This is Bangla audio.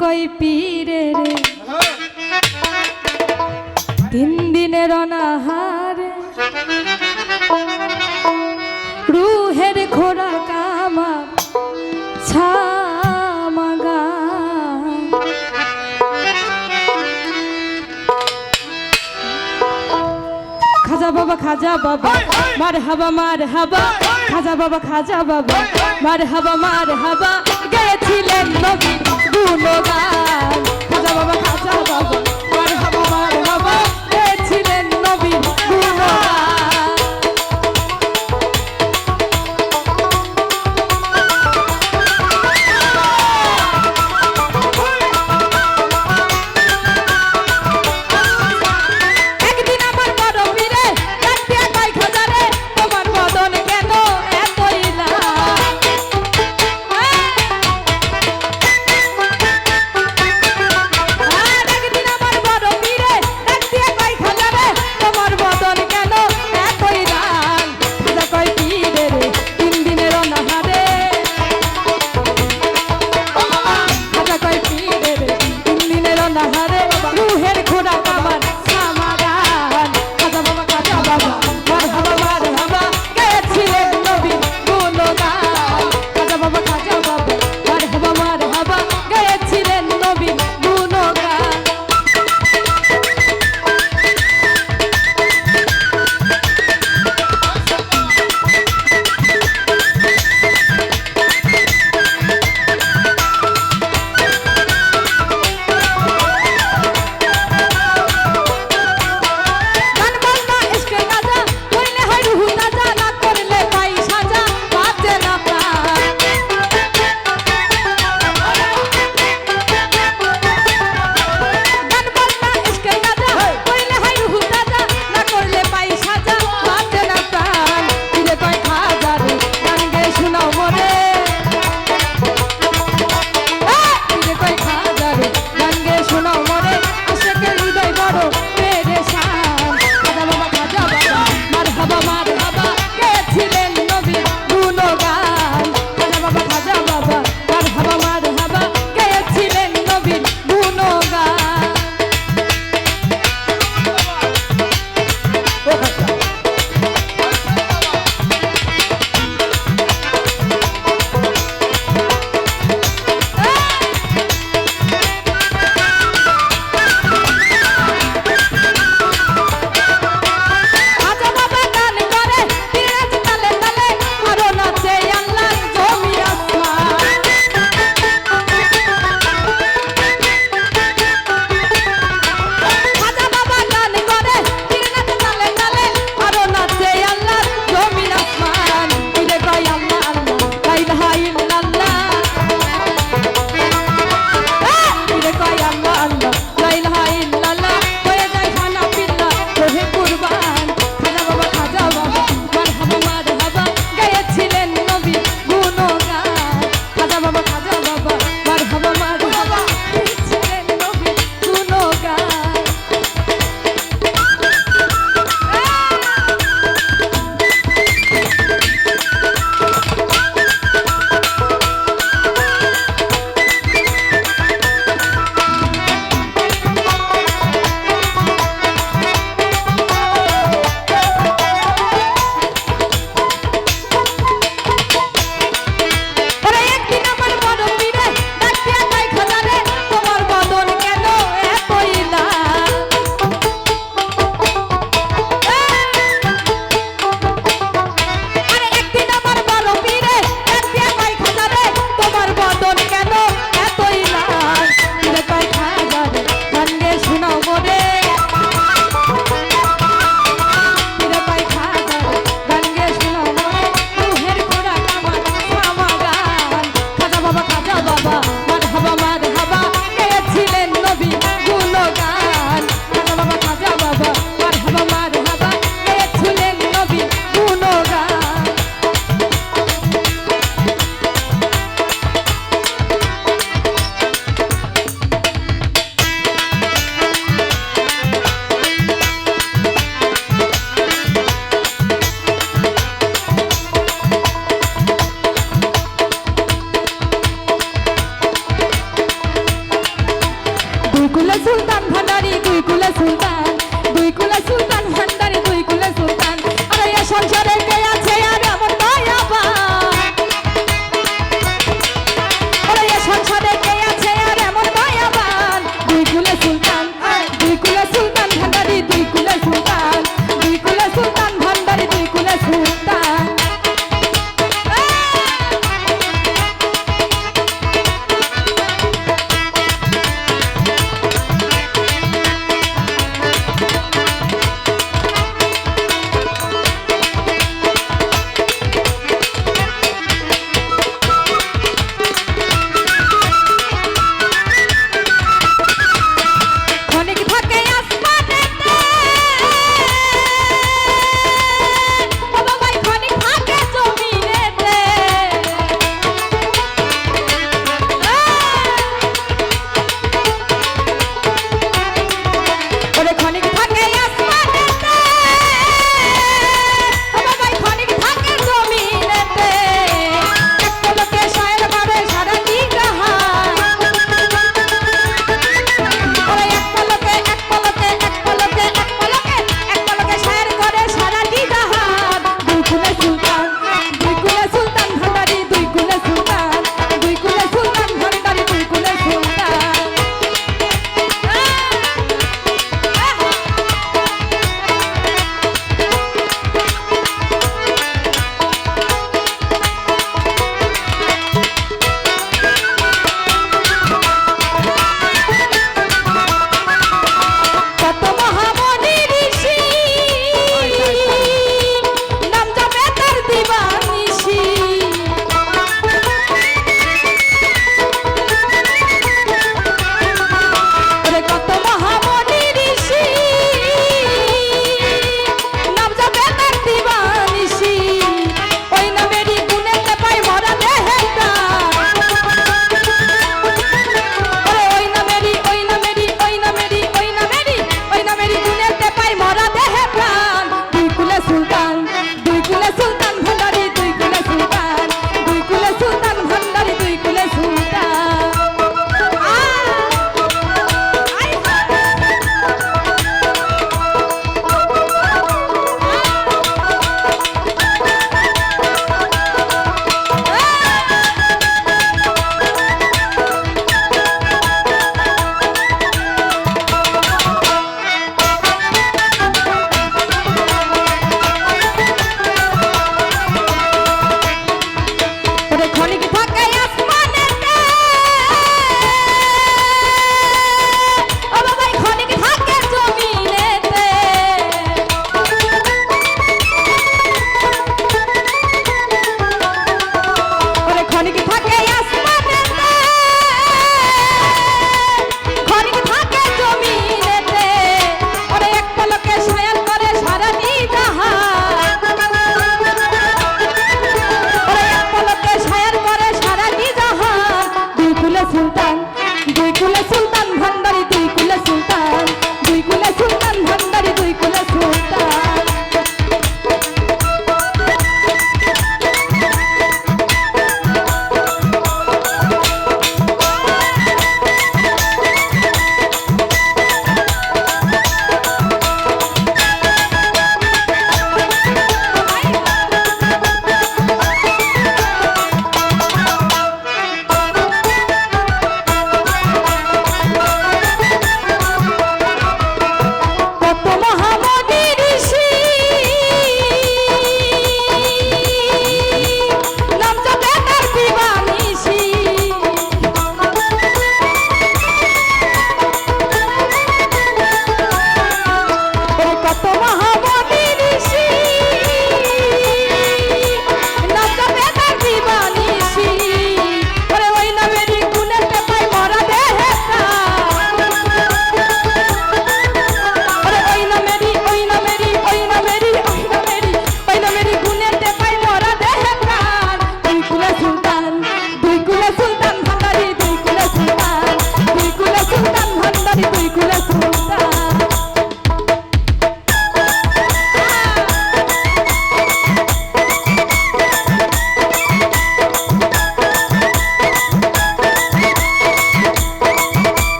কই পীরে রে? তিন দিনের অনাহারে রুহের খোরা কামা ছামাগা খাজা বাবা খাজা বাবা মার হাবা মার হাবা। খাজা বাবা খাজা বাবা মার হাবা মার হাবা। গেছিলেন নবী। গুণগান খাজা বাবা খাজা বাবা।